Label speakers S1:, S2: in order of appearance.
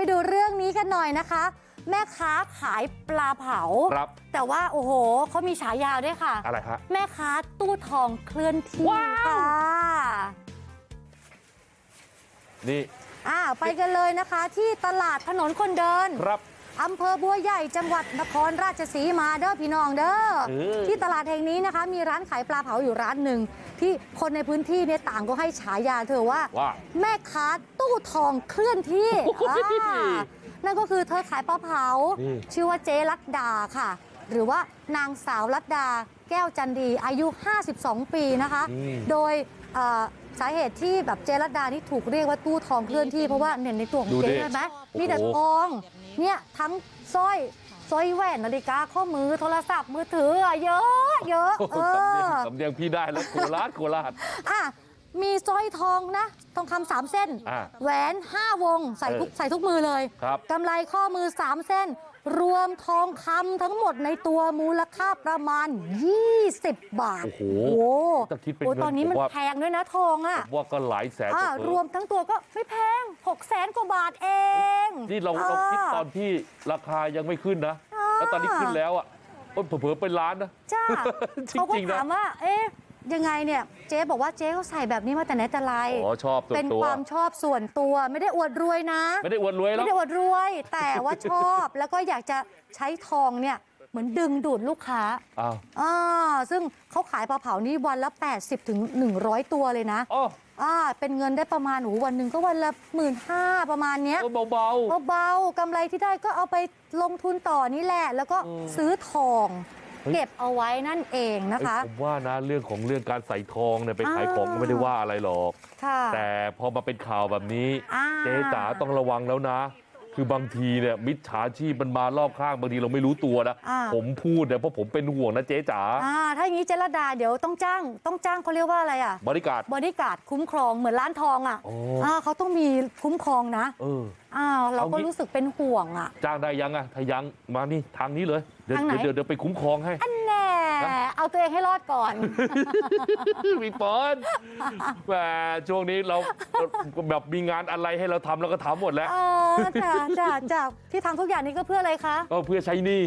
S1: ไปดูเรื่องนี้กันหน่อยนะคะ แม่ค้าขายปลาเผา
S2: ครับ
S1: แต่ว่าโอ้โหเขามีฉายาด้วยค่ะ
S2: อะไรฮะ
S1: แม่ค้าตู้ทองเคลื่อนที่
S2: ว้าว
S1: ค่ะ
S2: นี่
S1: อ่าไปกันเลยนะคะ ที่ตลาดถนนคนเดิน
S2: ครับ
S1: อำเภอบัวใหญ่จังหวัดนครราชสีมาเด้อพี่น้องเด้อ
S2: เออ
S1: ที่ตลาดแห่งนี้นะคะ มีร้านขายปลาเผาอยู่ร้านหนึ่ง ที่คนในพื้นที่เนี่ยต่างก็ให้ฉายาเธอว่า
S2: ว่า
S1: แม่ค้าตู้ทองเคลื่อนที่
S2: โอ้โห
S1: อ่านั่นก็คือเธอขายปลาเผา
S2: นี่
S1: ชื่อว่าเจ๊ลัดดาค่ะ หรือว่านางสาวลัดดาแก้วจันดีอายุ 52 ปีนะคะ
S2: อืม
S1: โดยเอ่อ สาเหตุที่แบบเจรัตดานี่ถูกเรียกว่าตู้ทองเคลื่อนที่เพราะว่าเนี่ยในตัวของ
S2: ดู
S1: เจ๊
S2: ดิ
S1: เห็นไหม
S2: โอ้โห
S1: มีแต่ทองเนี่ยทั้งสร้อยสร้อยแหวนนาฬิกาข้อมือโทรศัพท์มือถืออะเยอะเยอะ
S2: โอ้โห
S1: เอ
S2: สำเนียง
S1: อ
S2: สำเนียงพี่ได้แล้วโคราชโคราช
S1: อะมีสร้อยทองนะ ทองคำสามเส้น
S2: อ่า
S1: แหวน5วง ใส่ทุก
S2: เออ
S1: ใส่ทุกมือเลย
S2: ครับ
S1: กำไรข้อมือ3เส้น รวมทองคำทั้งหมดในตัวมูลค่าประมาณ 20 บาท
S2: โอ้โห
S1: โอ้
S2: ถ้าคิดเป็น
S1: โอ้
S2: เงิน
S1: ตอนนี้
S2: ผม
S1: มัน
S2: ว่า
S1: แพงด้วยนะทองอะ
S2: ผมว่าก็หลายแสน
S1: อ่าก
S2: ว่าเผลอ
S1: รวมทั้งตัวก็ไม่แพง6แสนกว่าบาทเอง
S2: นี่เราเราคิดตอนที่ราคายังไม่ขึ้นนะ
S1: อ่า
S2: แล้วตอนนี้ขึ้นแล้วอะโอ้ยเผลอๆเป็นล้านนะ
S1: จ้า
S2: จริงๆ
S1: เขาก็
S2: นะ
S1: ถามว่า เอ๊ะ ยังไงเนี่ยเจ๊บอกว่าเจ๊เขาใส่แบบนี้มาแต่ไหนแต่ไร
S2: อ๋อชอบส่ว
S1: เป็นน
S2: ตัว
S1: ความชอบส่วนตัวไม่ได้อวดรวยนะ
S2: ไม่ได้อวดรวยแล้ว
S1: ไม่ได้อวดรวย แต่ว่าชอบแล้วก็อยากจะใช้ทองเนี่ยเหมือนดึงดูดลูกค้า
S2: อ้าว
S1: อ่าซึ่งเขาขายปลาเผานี่วันละ 80ถึง100 ตัวเลยนะ
S2: อ๋อ
S1: อ่าเป็นเงินได้ประมาณโอ้โหวันหนึ่งก็วันละหมื่นห้าประมาณเนี้ย
S2: เออเบา
S1: เบาๆกำไรที่ได้ก็เอาไปลงทุนต่อนี่แหละ แล้วก็
S2: อืม
S1: ซื้อทอง
S2: เฮ้ย
S1: เก็บเอาไว้นั่นเอง
S2: ๆ
S1: นะคะ
S2: เอ้ยผมว่านะเรื่องของเรื่องการใส่ทองเนี่ยไปขาย
S1: อ่า
S2: ของก็ไม่ได้ว่าอะไรหรอก
S1: ค่ะ
S2: แต่พอมาเป็นข่าวแบบนี้
S1: อ่า
S2: เจ๊จ๋าต้องระวังแล้วนะ คือบางทีเนี่ยมิจฉาชีพมันมารอบข้างบางทีเราไม่รู้ตัวนะ
S1: อ่า
S2: ผมพูดเนี่ยเพราะผมเป็นห่วงนะเจ๊จ๋า
S1: อ่าถ้าอย่างนี้เจรดาเดี๋ยวต้องจ้างต้องจ้างเขาเรียกว่าอะไรอะ
S2: บริการ
S1: บอดี้การ์ดคุ้มครองเหมือนร้านทองอะ
S2: อ๋อ
S1: อ่าเขาต้องมีคุ้มครองนะ
S2: เออ
S1: อ้าวเราก็
S2: เอางี้
S1: รู้สึกเป็นห่วงอะ
S2: จ้างได้ยังอะถ้ายังมานี่ทางนี้เลยเดี๋ยว
S1: ทางไหน
S2: เดี๋ยวเดี๋ยวไปคุ้มครองให้
S1: อันแน่ เอาตัวเองให้รอดก่อน
S2: พี่ปอนแหมช่วงนี้เราแบบมีงานอะไรให้เราทำเราก็ทำหมดแล้ว
S1: เออจ้ะจ้ะจ้ะที่ทำทุกอย่างนี้ก็เพื่ออะไรคะ
S2: ก็เพื่อใช้หนี้